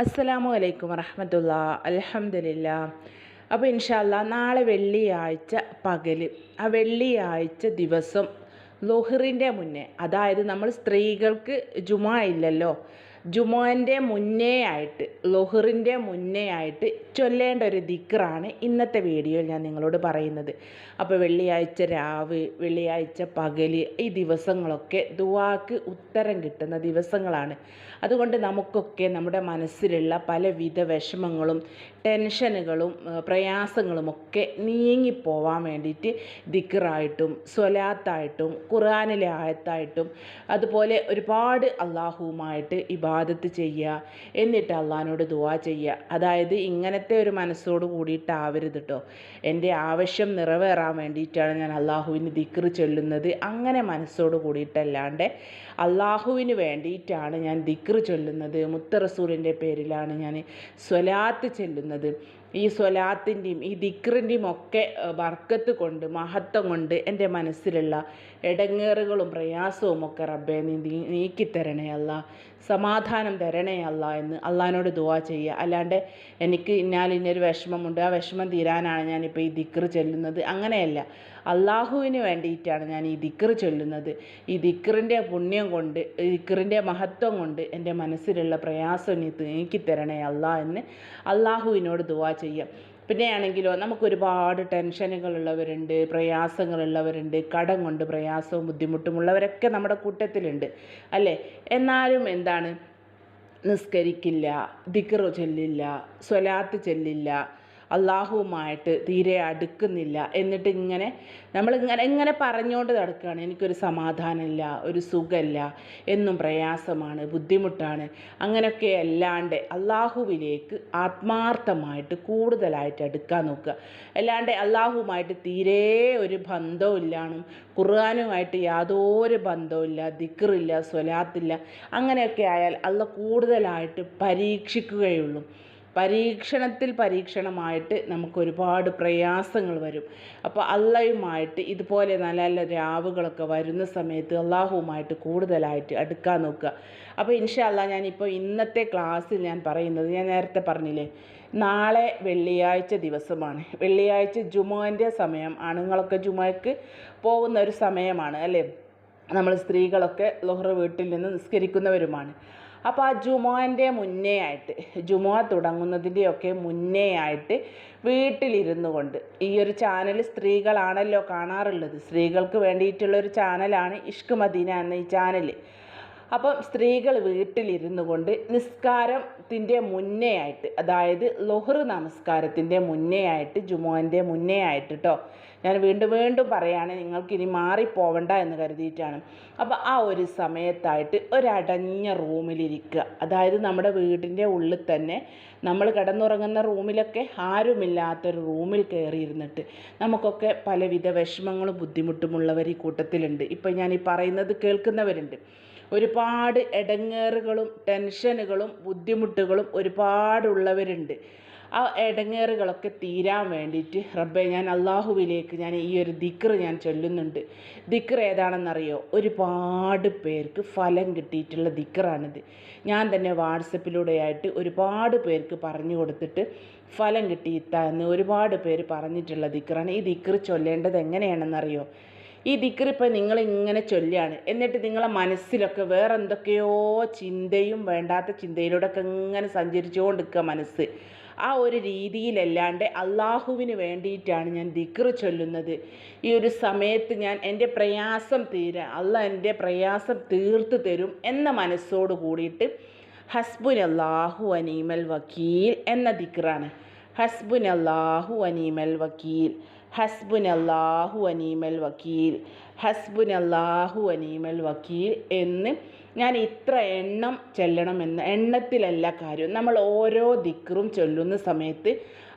അസ്സലാമു അലൈക്കും വറഹമത്തുള്ള. അലഹമില്ല അപ്പോൾ ഇൻഷാല്ല നാളെ വെള്ളിയാഴ്ച പകൽ ആ വെള്ളിയാഴ്ച ദിവസം ലുഹറിന്റെ മുന്നേ. അതായത് നമ്മൾ സ്ത്രീകൾക്ക് ജുമാ ഇല്ലല്ലോ. ജുമാന്റെ മുന്നേ ആയിട്ട് ലൊഹറിന്റെ മുന്നേ ആയിട്ട് ചൊല്ലേണ്ട ഒരു ദിക്റാണ് ഇന്നത്തെ വീഡിയോയിൽ ഞാൻ നിങ്ങളോട് പറയുന്നത്. അപ്പോൾ വെള്ളിയാഴ്ച രാവ് വെള്ളിയാഴ്ച പകൽ ഈ ദിവസങ്ങളൊക്കെ ദുവാക്ക് ഉത്തരം കിട്ടുന്ന ദിവസങ്ങളാണ്. അതുകൊണ്ട് നമുക്കൊക്കെ നമ്മുടെ മനസ്സിലുള്ള പലവിധ വിഷമങ്ങളും ടെൻഷനുകളും പ്രയാസങ്ങളും പ്രയാസങ്ങളുമൊക്കെ നീങ്ങിപ്പോവാൻ വേണ്ടിയിട്ട് ദിക്റായിട്ടും സ്വലാത്തായിട്ടും ഖുർആനിലെ ആയത്തായിട്ടും അതുപോലെ ഒരുപാട് അള്ളാഹുവുമായിട്ട് ഇബാദത്ത് ചെയ്യുക. എന്നിട്ട് അള്ളഹാനോട് ദുവാ ചെയ്യുക. അതായത് ഇങ്ങനത്തെ ഒരു മനസ്സോട് കൂടിയിട്ടാവരുത് കേട്ടോ എന്റെ ആവശ്യം നിറവേറാൻ വേണ്ടിയിട്ടാണ് ഞാൻ അള്ളാഹുവിന് ദിക്റ് ചൊല്ലുന്നത്. അങ്ങനെ മനസ്സോട് കൂടിയിട്ടല്ലാണ്ട് അള്ളാഹുവിന് വേണ്ടിയിട്ടാണ് ഞാൻ ദിക്റ് ചൊല്ലുന്നത്. മുത്ത റസൂലിന്റെ പേരിലാണ് ഞാൻ സ്വലാത്ത് ചെല്ലുന്നത്. ഈ സ്വലാത്തിന്റെയും ഈ ദിക്റിന്റെയും ഒക്കെ ബർക്കത്ത് കൊണ്ട് മഹത്വം കൊണ്ട് എന്റെ മനസ്സിലുള്ള ഇടങ്ങേറുകളും പ്രയാസവും ഒക്കെ റബ്ബെ നീ നീക്കിത്തരണേ അല്ല. സമാധാനം തരണേ അല്ല എന്ന് അള്ളഹാനോട് ദുവാ ചെയ്യുക. അല്ലാണ്ട് എനിക്ക് ഇന്നാൽ ഇന്നൊരു വിഷമമുണ്ട്. ആ വിഷമം തീരാനാണ് ഞാനിപ്പോൾ ഈ ദിക്ർ ചൊല്ലുന്നത്. അങ്ങനെയല്ല. അള്ളാഹുവിന് വേണ്ടിയിട്ടാണ് ഞാൻ ഈ ദിക്ർ ചൊല്ലുന്നത്. ഈ ദിക്റിന്റെ പുണ്യം കൊണ്ട് ദിക്റിന്റെ മഹത്വം കൊണ്ട് എന്റെ മനസ്സിലുള്ള പ്രയാസം നീ നീക്കിത്തരണേ അല്ല എന്ന് അള്ളാഹുവിനോട് ദുവാ ചെയ്യാം പിന്നെയാണെങ്കിലോ നമുക്ക് ഒരുപാട് ടെൻഷനുകളുള്ളവരുണ്ട് പ്രയാസങ്ങളുള്ളവരുണ്ട് കടം കൊണ്ട് പ്രയാസവും ബുദ്ധിമുട്ടുമുള്ളവരൊക്കെ നമ്മുടെ കൂട്ടത്തിലുണ്ട് അല്ലേ? എന്നാലും എന്താണ്? നിസ്കരിക്കില്ല ദിക്റ് ചൊല്ലില്ല സ്വലാത്ത് ചെല്ലില്ല അള്ളാഹുവുമായിട്ട് തീരെ അടുക്കുന്നില്ല. എന്നിട്ട് ഇങ്ങനെ നമ്മൾ ഇങ്ങനെ പറഞ്ഞുകൊണ്ട് നടക്കുകയാണ്. എനിക്കൊരു സമാധാനമില്ല ഒരു സുഖമില്ല എന്നും പ്രയാസമാണ് ബുദ്ധിമുട്ടാണ്. അങ്ങനെയൊക്കെ അല്ലാണ്ട് അള്ളാഹുവിലേക്ക് ആത്മാർത്ഥമായിട്ട് കൂടുതലായിട്ട് അടുക്കാൻ നോക്കുക. അല്ലാണ്ട് അള്ളാഹുവുമായിട്ട് തീരെ ഒരു ബന്ധവും ഇല്ലാന്നും ഖുർആാനുമായിട്ട് യാതൊരു ബന്ധവുമില്ല ദിക്റില്ല സ്വലാത്തില്ല അങ്ങനെയൊക്കെ ആയാൽ അള്ള കൂടുതലായിട്ട് പരീക്ഷിക്കുകയുള്ളൂ. പരീക്ഷണത്തിൽ പരീക്ഷണമായിട്ട് നമുക്ക് ഒരുപാട് പ്രയാസങ്ങൾ വരും. അപ്പോൾ അള്ളയുമായിട്ട് ഇതുപോലെ നല്ല നല്ല രാവുകളൊക്കെ വരുന്ന സമയത്ത് അള്ളാഹുവുമായിട്ട് കൂടുതലായിട്ട് അടുക്കാൻ നോക്കുക. അപ്പോൾ ഇൻഷാല്ല ഞാനിപ്പോൾ ഇന്നത്തെ ക്ലാസ്സിൽ ഞാൻ പറയുന്നത് ഞാൻ നേരത്തെ പറഞ്ഞില്ലേ നാളെ വെള്ളിയാഴ്ച ദിവസമാണ്. വെള്ളിയാഴ്ച ജുമുവിന്റെ സമയം ആണുങ്ങളൊക്കെ ജുമയ്ക്ക് പോകുന്ന ഒരു സമയമാണ് അല്ലേ? നമ്മൾ സ്ത്രീകളൊക്കെ ലൊഹ്റ വീട്ടിൽ നിന്ന് നിസ്കരിക്കുന്നവരുമാണ്. അപ്പോൾ ആ ജുമോന്റെ മുന്നേ ആയിട്ട് ജുമുഅ തുടങ്ങുന്നതിന്റെയൊക്കെ മുന്നേ ആയിട്ട് വീട്ടിലിരുന്നു കൊണ്ട് ഈ ഒരു ചാനൽ സ്ത്രീകളാണല്ലോ കാണാറുള്ളത്. സ്ത്രീകൾക്ക് വേണ്ടിയിട്ടുള്ള ഒരു ചാനലാണ് ഇഷ്ക് മദീന എന്ന ഈ ചാനൽ അപ്പം സ്ത്രീകൾ വീട്ടിലിരുന്നു കൊണ്ട് നിസ്കാരത്തിന്റെ മുന്നേ ആയിട്ട് അതായത് ലൊഹർ നമസ്കാരത്തിന്റെ മുന്നേ ആയിട്ട് ജുമോന്റെ മുന്നേ ആയിട്ട് കേട്ടോ ഞാൻ വീണ്ടും വീണ്ടും പറയാണ് നിങ്ങൾക്ക് ഇനി മാറിപ്പോവണ്ട എന്ന് കരുതിയിട്ടാണ്. അപ്പോൾ ആ ഒരു സമയത്തായിട്ട് ഒരടഞ്ഞ റൂമിലിരിക്കുക. അതായത് നമ്മുടെ വീടിന്റെ ഉള്ളിൽ തന്നെ നമ്മൾ കിടന്നുറങ്ങുന്ന റൂമിലൊക്കെ ആരുമില്ലാത്തൊരു റൂമിൽ കയറിയിരുന്നിട്ട് നമുക്കൊക്കെ പലവിധ വിഷമങ്ങളും ബുദ്ധിമുട്ടുമുള്ളവർ ഈ കൂട്ടത്തിലുണ്ട്. ഇപ്പം ഞാൻ ഈ പറയുന്നത് കേൾക്കുന്നവരുണ്ട്. ഒരുപാട് ഇടങ്ങേറുകളും ടെൻഷനുകളും ബുദ്ധിമുട്ടുകളും ഒരുപാടുള്ളവരുണ്ട്. ആ ഇടങ്ങേറുകളൊക്കെ തീരാൻ വേണ്ടിയിട്ട് റബ്ബെ ഞാൻ അള്ളാഹുവിലേക്ക് ഞാൻ ഈ ഒരു ദിക്ർ ഞാൻ ചൊല്ലുന്നുണ്ട്. ദിക്ർ ഏതാണെന്നറിയോ? ഒരുപാട് പേർക്ക് ഫലം കിട്ടിയിട്ടുള്ള ദിക്റാണിത്. ഞാൻ തന്നെ വാട്സപ്പിലൂടെയായിട്ട് ഒരുപാട് പേർക്ക് പറഞ്ഞു കൊടുത്തിട്ട് ഫലം കിട്ടിയിത്താന്ന് ഒരുപാട് പേര് പറഞ്ഞിട്ടുള്ള ദിക്റാണ്. ഈ ദിക്ർ ചൊല്ലേണ്ടത് എങ്ങനെയാണെന്നറിയോ? ഈ ദിക്ർ നിങ്ങളിങ്ങനെ ചൊല്ലുകയാണ് എന്നിട്ട് നിങ്ങളെ മനസ്സിലൊക്കെ വേറെ എന്തൊക്കെയോ ചിന്തയും വേണ്ടാത്ത ചിന്തയിലൂടെ ഒക്കെ ഇങ്ങനെ സഞ്ചരിച്ചുകൊണ്ടിരിക്കുക മനസ്സ്. ആ ഒരു രീതിയിലല്ലാണ്ട് അള്ളാഹുവിന് വേണ്ടിയിട്ടാണ് ഞാൻ ദിക്ർ ചൊല്ലുന്നത്. ഈ ഒരു സമയത്ത് ഞാൻ എന്റെ പ്രയാസം തീരാ അല്ല എന്റെ പ്രയാസം തീർത്ത് തരും എന്ന മനസ്സോട് കൂടിയിട്ട് ഹസ്ബുൻ അള്ളാഹു അനീമൽ വക്കീൽ എന്ന ദിക്റാണ്. ഹസ്ബുൻ അള്ളാഹു അനീമൽ വക്കീൽ. ഹസ്ബുൻ അള്ളാഹു അനീമൽ വക്കീൽ. ഹസ്ബുനല്ലാഹു അനീമൽ വക്കീൽ എന്ന് ഞാൻ ഇത്ര എണ്ണം ചെല്ലണമെന്ന് എണ്ണത്തിലല്ല കാര്യം. നമ്മൾ ഓരോ ദിക്റും ചൊല്ലുന്ന സമയത്ത്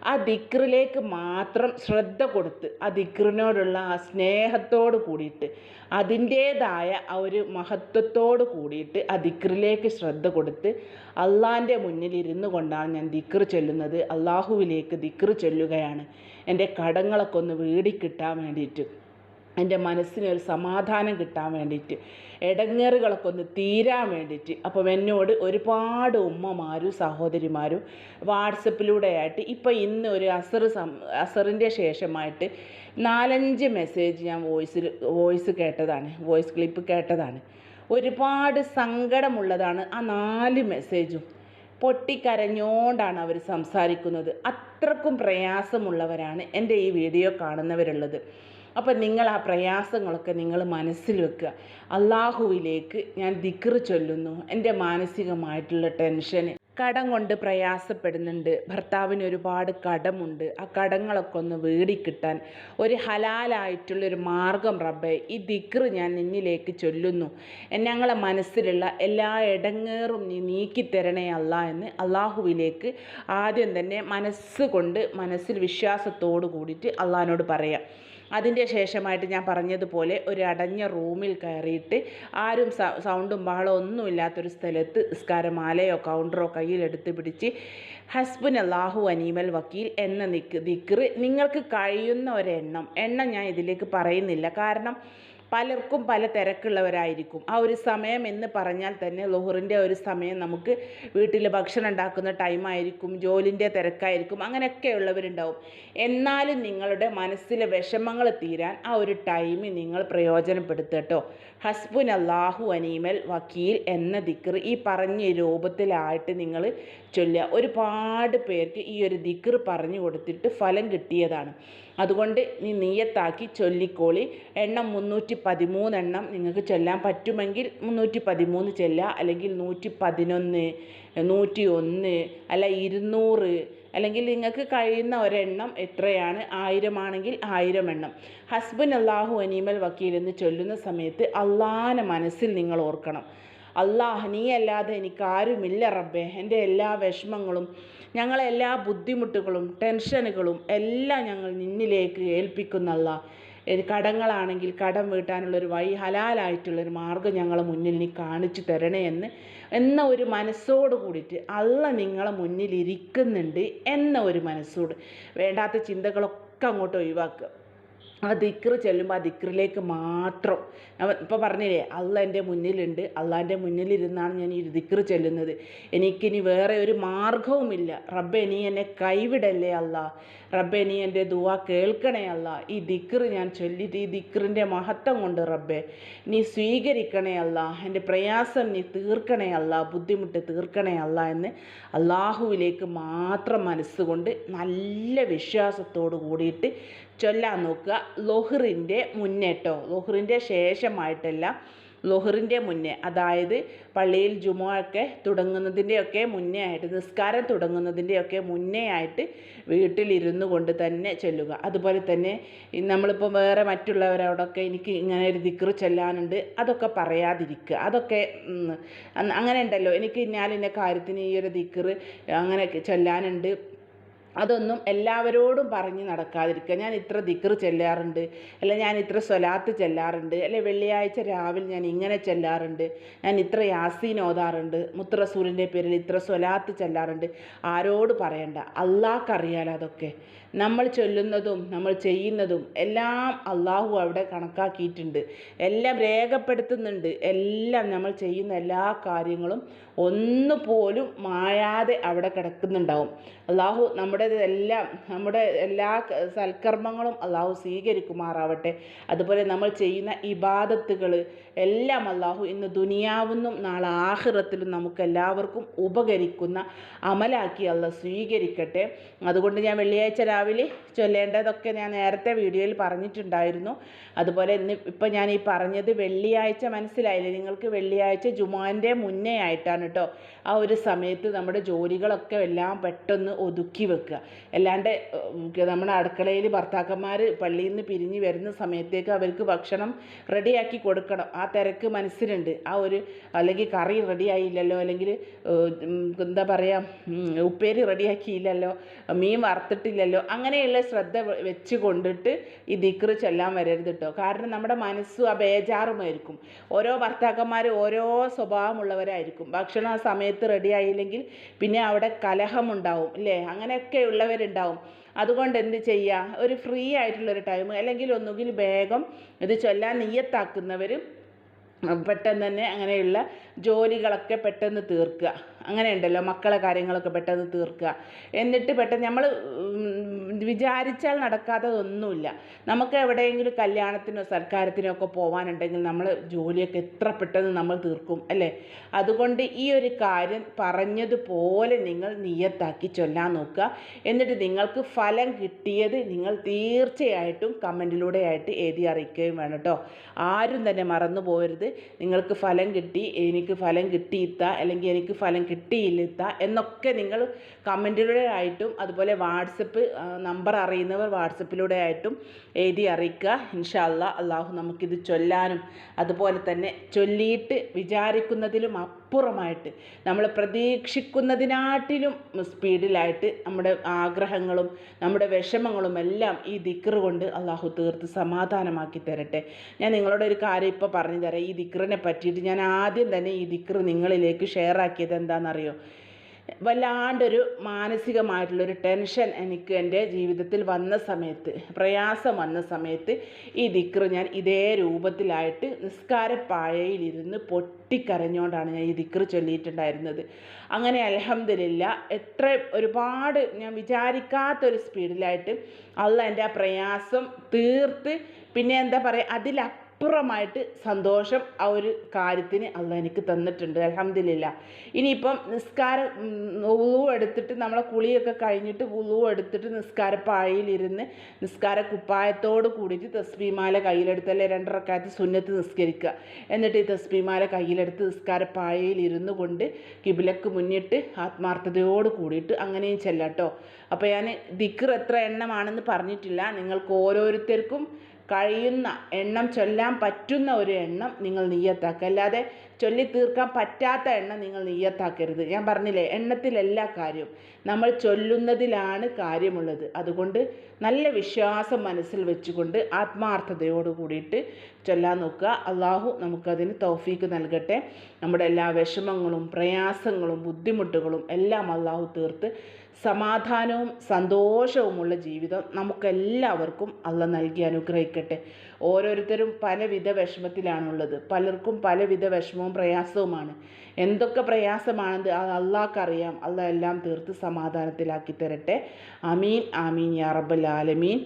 ആ ദിക്റിലേക്ക് മാത്രം ശ്രദ്ധ കൊടുത്ത് ആ ദിക്റിനോടുള്ള ആ സ്നേഹത്തോട് കൂടിയിട്ട് അതിന്റേതായ ആ ഒരു മഹത്വത്തോട് കൂടിയിട്ട് ആ ദിക്റിലേക്ക് ശ്രദ്ധ കൊടുത്ത് അള്ളാന്റെ മുന്നിൽ ഇരുന്നു കൊണ്ടാണ് ഞാൻ ദിക്റ് ചൊല്ലുന്നത്. അള്ളാഹുവിലേക്ക് ദിക്റ് ചൊല്ലുകയാണ്. എന്റെ കടങ്ങളൊക്കെ ഒന്ന് വീടിക്കിട്ടാൻ വേണ്ടിയിട്ട്. എന്റെ മനസ്സിനൊരു സമാധാനം കിട്ടാൻ വേണ്ടിയിട്ട് ഇടങ്ങേറുകളൊക്കെ ഒന്ന് തീരാൻ വേണ്ടിയിട്ട്. അപ്പം എന്നോട് ഒരുപാട് ഉമ്മമാരും സഹോദരിമാരും വാട്സപ്പിലൂടെ ആയിട്ട് ഇപ്പം ഇന്ന് ഒരു അസർ സം അസറിന്റെ ശേഷമായിട്ട് നാലഞ്ച് മെസ്സേജ് ഞാൻ വോയിസിൽ വോയിസ് കേട്ടതാണ് വോയിസ് ക്ലിപ്പ് കേട്ടതാണ്. ഒരുപാട് സങ്കടമുള്ളതാണ് ആ നാല് മെസ്സേജും. പൊട്ടിക്കരഞ്ഞോണ്ടാണ് അവർ സംസാരിക്കുന്നത്. അത്രക്കും പ്രയാസമുള്ളവരാണ് എന്റെ ഈ വീഡിയോ കാണുന്നവരുള്ളത്. അപ്പം നിങ്ങൾ ആ പ്രയാസങ്ങളൊക്കെ നിങ്ങൾ മനസ്സിൽ വെക്കുക. അള്ളാഹുവിലേക്ക് ഞാൻ ദിക്ർ ചൊല്ലുന്നു. എന്റെ മാനസികമായിട്ടുള്ള ടെൻഷന് കടം കൊണ്ട് പ്രയാസപ്പെടുന്നുണ്ട്. ഭർത്താവിന് ഒരുപാട് കടമുണ്ട്. ആ കടങ്ങളൊക്കെ ഒന്ന് വീടിക്കിട്ടാൻ ഒരു ഹലാലായിട്ടുള്ളൊരു മാർഗം റബ്ബെ ഈ ദിക്റ് ഞാൻ നിന്നിലേക്ക് ചൊല്ലുന്നു. ഞങ്ങളെ മനസ്സിലുള്ള എല്ലാ ഇടങ്ങേറും നീ നീക്കിത്തരണേ അല്ല എന്ന് അള്ളാഹുവിലേക്ക് ആദ്യം തന്നെ മനസ്സുകൊണ്ട് മനസ്സിൽ വിശ്വാസത്തോടു കൂടിയിട്ട് അള്ളഹാനോട് പറയാം. അതിന്റെ ശേഷമായിട്ട് ഞാൻ പറഞ്ഞതുപോലെ ഒരു അടഞ്ഞ റൂമിൽ കയറിയിട്ട് ആരും സൗണ്ടും ബഹളം ഒന്നും ഇല്ലാത്തൊരു സ്ഥലത്ത് നിസ്കാരമാലയോ കൗണ്ടറോ കയ്യിലെടുത്ത് പിടിച്ച് ഹസ്ബൻ അള്ളാഹു അനീമൽ വക്കീൽ എന്ന നിക്ക് ദിക്റ് നിങ്ങൾക്ക് കഴിയുന്ന ഒരെണ്ണം. എണ്ണം ഞാൻ ഇതിലേക്ക് പറയുന്നില്ല. കാരണം പലർക്കും പല തിരക്കുള്ളവരായിരിക്കും. ആ ഒരു സമയം എന്ന് പറഞ്ഞാൽ തന്നെ ലോഹറിന്റെ ഒരു സമയം നമുക്ക് വീട്ടിൽ ഭക്ഷണം ഉണ്ടാക്കുന്ന ടൈമായിരിക്കും ജോലിന്റെ തിരക്കായിരിക്കും അങ്ങനെയൊക്കെ ഉള്ളവരുണ്ടാവും. എന്നാലും നിങ്ങളുടെ മനസ്സിലെ വിഷമങ്ങൾ തീരാൻ ആ ഒരു ടൈം നിങ്ങൾ പ്രയോജനപ്പെടുത്തട്ടോ ഹസ്ബുൻ അള്ളാഹു അനീമൽ വക്കീൽ എന്ന ദിക്കർ ഈ പറഞ്ഞ രൂപത്തിലായിട്ട് നിങ്ങൾ ചൊല്ലുക. ഒരുപാട് പേർക്ക് ഈ ഒരു ദിക്കർ പറഞ്ഞു കൊടുത്തിട്ട് ഫലം കിട്ടിയതാണ്. അതുകൊണ്ട് നീ നീയത്താക്കി ചൊല്ലിക്കോളി. എണ്ണം മുന്നൂറ്റി പതിമൂന്നെണ്ണം നിങ്ങൾക്ക് ചൊല്ലാൻ പറ്റുമെങ്കിൽ മുന്നൂറ്റി പതിമൂന്ന് ചൊല്ലുക. അല്ലെങ്കിൽ നൂറ്റി പതിനൊന്ന് നൂറ്റി ഒന്ന് അല്ല ഇരുന്നൂറ്. അല്ലെങ്കിൽ നിങ്ങൾക്ക് കഴിയുന്ന ഒരെണ്ണം എത്രയാണ്? ആയിരമാണെങ്കിൽ ആയിരം എണ്ണം. ഹസ്ബൻ അള്ളാഹു അനീമൽ വക്കീൽ എന്ന് ചൊല്ലുന്ന സമയത്ത് അള്ളാഹാനെ മനസ്സിൽ നിങ്ങൾ ഓർക്കണം. അള്ളാഹ് നീ അല്ലാതെ എനിക്കാരുമില്ല റബ്ബേ. എന്റെ എല്ലാ വിഷമങ്ങളും ഞങ്ങളെ എല്ലാ ബുദ്ധിമുട്ടുകളും ടെൻഷനുകളും എല്ലാം ഞങ്ങൾ നിന്നിലേക്ക് ഏൽപ്പിക്കുന്നല്ല കടങ്ങളാണെങ്കിൽ കടം വീട്ടാനുള്ളൊരു വഴി ഹലാലായിട്ടുള്ളൊരു മാർഗം ഞങ്ങളെ മുന്നിൽ നീ കാണിച്ചു തരണേ എന്ന് എന്ന ഒരു മനസ്സോട് കൂടിയിട്ട് അള്ള നിങ്ങളെ മുന്നിൽ ഇരിക്കുന്നുണ്ട് എന്ന ഒരു മനസ്സോട്. വേണ്ടാത്ത ചിന്തകളൊക്കെ അങ്ങോട്ട് ഒഴിവാക്കുക. ആ ദിക്ർ ചെല്ലുമ്പോൾ ആ ദിക്റിലേക്ക് മാത്രം. ഇപ്പോൾ പറഞ്ഞില്ലേ അള്ള എന്റെ മുന്നിലുണ്ട് അള്ളാന്റെ മുന്നിലിരുന്നാണ് ഞാൻ ഈ ദിക്ർ ചെല്ലുന്നത്. എനിക്കിനി വേറെ ഒരു മാർഗവുമില്ല റബ്ബെ നീ എന്നെ കൈവിടല്ലേ അല്ല റബ്ബെ നീ എന്റെ ദുവ കേൾക്കണേ അല്ല ഈ ദിക്ർ ഞാൻ ചൊല്ലിയിട്ട് ഈ ദിക്റിന്റെ മഹത്വം കൊണ്ട് റബ്ബെ നീ സ്വീകരിക്കണേ അല്ല എന്റെ പ്രയാസം നീ തീർക്കണേ അല്ല ബുദ്ധിമുട്ട് തീർക്കണേ അല്ല എന്ന് അള്ളാഹുവിലേക്ക് മാത്രം മനസ്സുകൊണ്ട് നല്ല വിശ്വാസത്തോടു കൂടിയിട്ട് ചൊല്ലാൻ നോക്കുക. ലൊഹറിന്റെ മുന്നേട്ടോ ലൊഹറിന്റെ ശേഷമായിട്ടല്ല ലൊഹറിന്റെ മുന്നേ. അതായത് പള്ളിയിൽ ജുമുഅൊക്കെ തുടങ്ങുന്നതിന്റെയൊക്കെ മുന്നേ ആയിട്ട് നിസ്കാരം തുടങ്ങുന്നതിന്റെയൊക്കെ മുന്നേ ആയിട്ട് വീട്ടിലിരുന്നു കൊണ്ട് തന്നെ ചൊല്ലുക. അതുപോലെ തന്നെ നമ്മളിപ്പോൾ വേറെ മറ്റുള്ളവരോടൊക്കെ എനിക്ക് ഇങ്ങനെ ഒരു ദിക്റ് ചൊല്ലാനുണ്ട് അതൊക്കെ പറയാതിരിക്കുക. അതൊക്കെ അങ്ങനെ ഉണ്ടല്ലോ എനിക്ക് ഇന്നാലിന്റെ കാര്യത്തിന് ഈ ഒരു ദിക്റ് അങ്ങനെ ചൊല്ലാനുണ്ട്. അതൊന്നും എല്ലാവരോടും പറഞ്ഞ് നടക്കാതിരിക്കുക. ഞാൻ ഇത്ര ദിക്റ് ചെല്ലാറുണ്ട് അല്ല ഞാൻ ഇത്ര സ്വലാത്ത് ചെല്ലാറുണ്ട് അല്ലെ വെള്ളിയാഴ്ച രാവിലെ ഞാൻ ഇങ്ങനെ ചെല്ലാറുണ്ട് ഞാൻ ഇത്ര യാസീൻ ഓതാറുണ്ട് മുത്തറസൂലിന്റെ പേരിൽ ഇത്ര സ്വലാത്ത് ചെല്ലാറുണ്ട്. ആരോട് പറയണ്ട അള്ളാഹ്ക്കറിയാലോ അതൊക്കെ. നമ്മൾ ചൊല്ലുന്നതും നമ്മൾ ചെയ്യുന്നതും എല്ലാം അള്ളാഹു അവിടെ കണക്കാക്കിയിട്ടുണ്ട്. എല്ലാം രേഖപ്പെടുത്തുന്നുണ്ട്. എല്ലാം നമ്മൾ ചെയ്യുന്ന എല്ലാ കാര്യങ്ങളും ഒന്നുപോലും മായാതെ അവിടെ കിടക്കുന്നുണ്ടാവും. അള്ളാഹു നമ്മുടെ എല്ലാം നമ്മുടെ എല്ലാ സൽക്കർമ്മങ്ങളും അള്ളാഹു സ്വീകരിക്കുമാറാവട്ടെ. അതുപോലെ നമ്മൾ ചെയ്യുന്ന ഇബാദത്തുകൾ എല്ലാം അള്ളാഹു ഇന്ന് ദുനിയാവുന്നും നാളെ ആഹ്റത്തിലും നമുക്ക് എല്ലാവർക്കും ഉപകരിക്കുന്ന അമലാക്കി അള്ള സ്വീകരിക്കട്ടെ. അതുകൊണ്ട് ഞാൻ വെള്ളിയാഴ്ച രാവിലെ ചൊല്ലേണ്ടതൊക്കെ ഞാൻ നേരത്തെ വീഡിയോയിൽ പറഞ്ഞിട്ടുണ്ടായിരുന്നു. അതുപോലെ ഇന്ന് ഇപ്പം ഞാൻ ഈ പറഞ്ഞത് വെള്ളിയാഴ്ച മനസ്സിലായില്ലേ? നിങ്ങൾക്ക് വെള്ളിയാഴ്ച ജുമാന്റെ മുന്നേ ആയിട്ടാണ് കേട്ടോ ആ ഒരു സമയത്ത് നമ്മുടെ ജോലികളൊക്കെ എല്ലാം പെട്ടെന്ന് ഒതുക്കി വെക്കുക. അല്ലാണ്ട് നമ്മുടെ അടുക്കളയിൽ ഭർത്താക്കന്മാർ പള്ളിയിൽ നിന്ന് പിരിഞ്ഞ് വരുന്ന സമയത്തേക്ക് അവർക്ക് ഭക്ഷണം റെഡിയാക്കി കൊടുക്കണം. ആ തിരക്ക് മനസ്സിലുണ്ട്. ആ ഒരു അല്ലെങ്കിൽ കറി റെഡിയായില്ലല്ലോ അല്ലെങ്കിൽ എന്താ പറയുക ഉപ്പേരി റെഡിയാക്കിയില്ലല്ലോ മീൻ വറുത്തിട്ടില്ലല്ലോ അങ്ങനെയുള്ള ശ്രദ്ധ വെച്ച് കൊണ്ടിട്ട് ഈ ദിക്റ് ചൊല്ലാൻ വരരുത് കേട്ടോ കാരണം നമ്മുടെ മനസ്സും ആ ബേജാറുമായിരിക്കും. ഓരോ ഭർത്താക്കന്മാർ ഓരോ സ്വഭാവമുള്ളവരായിരിക്കും. ഭക്ഷണം ആ സമയത്ത് റെഡിയായില്ലെങ്കിൽ പിന്നെ അവിടെ കലഹമുണ്ടാവും അല്ലേ അങ്ങനെയൊക്കെ ഉള്ളവരുണ്ടാവും. അതുകൊണ്ട് എന്ത് ചെയ്യുക ഒരു ഫ്രീ ആയിട്ടുള്ളൊരു ടൈം അല്ലെങ്കിൽ ഒന്നുകിൽ വേഗം ഇത് ചൊല്ലാൻ നീയത്താക്കുന്നവരും പെട്ടെന്ന് തന്നെ അങ്ങനെയുള്ള ജോലികളൊക്കെ പെട്ടെന്ന് തീർക്കുക. അങ്ങനെയുണ്ടല്ലോ മക്കളെ കാര്യങ്ങളൊക്കെ പെട്ടെന്ന് തീർക്കുക. എന്നിട്ട് പെട്ടെന്ന് നമ്മൾ വിചാരിച്ചാൽ നടക്കാത്തതൊന്നുമില്ല. നമുക്ക് എവിടെയെങ്കിലും കല്യാണത്തിനോ സൽക്കാരത്തിനോ ഒക്കെ പോകാനുണ്ടെങ്കിൽ നമ്മൾ ജോലിയൊക്കെ എത്ര പെട്ടെന്ന് നമ്മൾ തീർക്കും അല്ലേ? അതുകൊണ്ട് ഈ ഒരു കാര്യം പറഞ്ഞതുപോലെ നിങ്ങൾ നിയത്താക്കി ചൊല്ലാൻ നോക്കുക. എന്നിട്ട് നിങ്ങൾക്ക് ഫലം കിട്ടിയത് നിങ്ങൾ തീർച്ചയായിട്ടും കമന്റിലൂടെ ആയിട്ട് എഴുതി അറിയിക്കുകയും വേണം കേട്ടോ. ആരും തന്നെ മറന്നു പോകരുത് നിങ്ങൾക്ക് ഫലം കിട്ടി എനിക്ക് ഫലം കിട്ടിയിത്ത അല്ലെങ്കിൽ എനിക്ക് ഫലം കിട്ടിയില്ല എന്നൊക്കെ നിങ്ങൾ കമന്റിലൂടെ ആയിട്ടും അതുപോലെ വാട്സപ്പ് നമ്പർ അറിയുന്നവർ വാട്സപ്പിലൂടെ ആയിട്ടും എഴുതി അറിയിക്കുക. ഇൻഷാല്ല അള്ളാഹു നമുക്കിത് ചൊല്ലാനും അതുപോലെ തന്നെ ചൊല്ലിയിട്ട് വിചാരിക്കുന്നതിലും അപ്പുറമായിട്ട് നമ്മൾ പ്രതീക്ഷിക്കുന്നതിനാട്ടിലും സ്പീഡിലായിട്ട് നമ്മുടെ ആഗ്രഹങ്ങളും നമ്മുടെ വിഷമങ്ങളും എല്ലാം ഈ ദിക്റ് കൊണ്ട് അള്ളാഹു തീർത്ത് സമാധാനമാക്കി തരട്ടെ. ഞാൻ നിങ്ങളോട് ഒരു കാര്യം ഇപ്പോൾ പറഞ്ഞു തരാം ഈ ദിക്റിനെ പറ്റിയിട്ട് ഞാൻ ആദ്യം തന്നെ ഈ ദിക്റ് നിങ്ങളിലേക്ക് ഷെയർ ആക്കിയത് എന്താണെന്നറിയോ? വല്ലാണ്ടൊരു മാനസികമായിട്ടുള്ളൊരു ടെൻഷൻ എനിക്ക് എന്റെ ജീവിതത്തിൽ വന്ന സമയത്ത് പ്രയാസം വന്ന സമയത്ത് ഈ ദിക്ർ ഞാൻ ഇതേ രൂപത്തിലായിട്ട് നിസ്കാരപ്പായയിലിരുന്ന് പൊട്ടിക്കരഞ്ഞുകൊണ്ടാണ് ഞാൻ ഈ ദിക്റ് ചൊല്ലിയിട്ടുണ്ടായിരുന്നത്. അങ്ങനെ അലഹമില്ല എത്ര ഒരുപാട് ഞാൻ വിചാരിക്കാത്തൊരു സ്പീഡിലായിട്ട് അള്ള എന്റെ ആ പ്രയാസം തീർത്ത്. പിന്നെ എന്താ പറയുക അതിലപ്പുറം അപ്പുറമായിട്ട് സന്തോഷം ആ ഒരു കാര്യത്തിന് അള്ള എനിക്ക് തന്നിട്ടുണ്ട്. അലഹമ്മദില്ല ഇനിയിപ്പം നിസ്കാരം ഉളുവ് എടുത്തിട്ട് നമ്മളെ കുളിയൊക്കെ കഴിഞ്ഞിട്ട് ഉളുവ് എടുത്തിട്ട് നിസ്കാര നിസ്കാരപ്പായയിലിരുന്ന് നിസ്കാര കുപ്പായത്തോട് കൂടിയിട്ട് തസ്ബീമാല അല്ലെ രണ്ടരക്കാലത്ത് സുന്നത്ത് നിസ്കരിക്കുക. എന്നിട്ട് ഈ തസ്ബീമാല കയ്യിലെടുത്ത് നിസ്കാര ഇരുന്ന് കൊണ്ട് കിബിലക്ക് മുന്നിട്ട് ആത്മാർത്ഥതയോട് കൂടിയിട്ട് അങ്ങനെയും ചെല്ലാട്ടോ അപ്പോൾ ഞാൻ ദിക്കർ എത്ര എണ്ണമാണെന്ന് പറഞ്ഞിട്ടില്ല. നിങ്ങൾക്ക് ഓരോരുത്തർക്കും കഴിയുന്ന എണ്ണം ചൊല്ലാൻ പറ്റുന്ന ഒരു എണ്ണം നിങ്ങൾ നീയത്താക്കുക അല്ലാതെ ചൊല്ലി തീർക്കാൻ പറ്റാത്ത എണ്ണ നിങ്ങൾ നെയ്യത്താക്കരുത്. ഞാൻ പറഞ്ഞില്ലേ എണ്ണത്തിലല്ല കാര്യം. നമ്മൾ ചൊല്ലുന്നതിലാണ് കാര്യമുള്ളത്. അതുകൊണ്ട് നല്ല വിശ്വാസം മനസ്സിൽ വെച്ചുകൊണ്ട് ആത്മാർത്ഥതയോട് കൂടിയിട്ട് ചൊല്ലാൻ നോക്കുക. അള്ളാഹു നമുക്കതിന് തൗഫീക്ക് നൽകട്ടെ. നമ്മുടെ എല്ലാ വിഷമങ്ങളും പ്രയാസങ്ങളും ബുദ്ധിമുട്ടുകളും എല്ലാം അള്ളാഹു തീർത്ത് സമാധാനവും സന്തോഷവുമുള്ള ജീവിതം നമുക്കെല്ലാവർക്കും അള്ള നൽകി അനുഗ്രഹിക്കട്ടെ. ഓരോരുത്തരും പലവിധ വിഷമത്തിലാണുള്ളത്. പലർക്കും പലവിധ വിഷമവും പ്രയാസവുമാണ്. എന്തൊക്കെ പ്രയാസമാണെന്ന് അള്ളാഹ്ക്കറിയാം. അള്ള എല്ലാം തീർത്ത് സമാധാനത്തിലാക്കി തരട്ടെ അമീൻ ആമീൻ യാ റബ്ബൽ ആലമീൻ.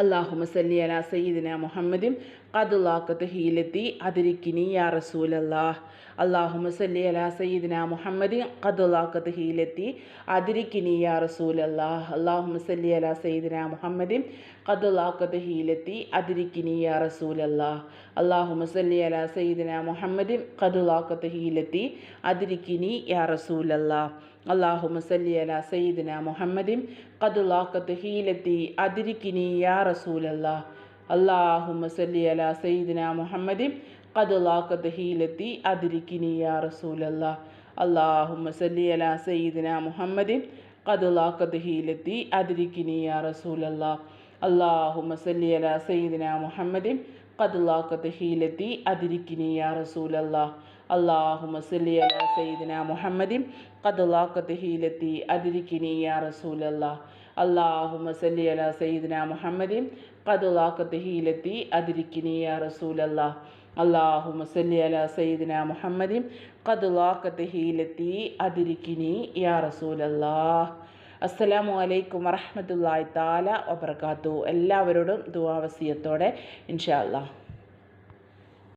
അള്ളാഹുമ സല്ലി അല സയ്യിദിന മുഹമ്മദിൻ കതുലാക്കത്ത് ഹീലെത്തി അതിരിക്കിനി യാ റസൂലല്ലാഹ്. അള്ളാഹുമ സല്ലി അല സയ്യിദിന മുഹമ്മദിൻ കതുലാക്കത്ത് ഹീലെത്തി അതിരിക്കിനി യാ റസൂലല്ലാഹ്. അള്ളാഹുമ സല്ലി അല സയ്യിദിന മുഹമ്മദിൻ കതുലാക്കത്ത് ഹീലെത്തി അതിരിക്കിനി യാ റസൂലല്ലാഹ്. അള്ളാഹുമ സല്ലി അല സയ്യിദിന മുഹമ്മദിൻ കതുലാക്കത്ത് ഹീലെത്തി അതിരിക്കിനി യാ റസൂലല്ലാഹ്. അള്ളാഹുമ സല്ലി അല സയ്യിദിന മുഹമ്മദിൻ ഖദുല്ലാക്കത്ത് ഹീലത്തി അതിരിക്കിനി യാ റസൂലല്ലാഹ് അള്ളാഹുമ സല്ലി അല സയ്യിദിന മുഹമ്മദിൻ ഖദുല്ലാക്കത്ത് ഹീലത്തി അതിരിക്കിനി യാ റസൂലല്ലാഹ് അള്ളാഹുമ സല്ലി അല സയ്യിദിന മുഹമ്മദിൻ ഖദുല്ലാക്കത്ത് ഹീലത്തി അതിരിക്കിനി യാ റസൂലല്ലാഹ് അള്ളാഹുമ സല്ലി അല സയ്യിദിന മുഹമ്മദിൻ ഖദുല്ലാക്കത്ത് ഹീലത്തി അതിരിക്കിനി യാ റസൂലല്ലാഹ് അള്ളാഹുമ സല്ലി അല സയ്യിദിന മുഹമ്മദിൻ ഖദുല്ലാക്കത്ത് ഹീലത്തി അതിരിക്കിനി യാ റസൂലല്ലാഹ്. അള്ളാഹുമ സല്ലി അല സയ്യിദിന മുഹമ്മദിൻ ഖദുല്ലാക്കത്ത് ഹീലത്തി അതിരിക്കിനി യാ റസൂലല്ലാഹ്. അള്ളാഹുമ സല്ലി അല സയ്യിദിന മുഹമ്മദിൻ ഖദുല്ലാക്കത്ത് ഹീലത്തി അതിരിക്കിനി യാ റസൂലല്ലാഹ്. അസ്സലാമു അലൈക്കും വറഹ്മത്തുള്ളാഹി താല വബർക്കാത്തു എല്ലാവരോടും ദുവാവസിയത്തോടെ ഇൻഷാ അല്ലാഹ്.